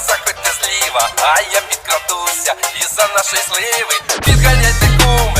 справа, заходьте зліва, а я підкрадуся і за нашої сливи. Підганяйте кум.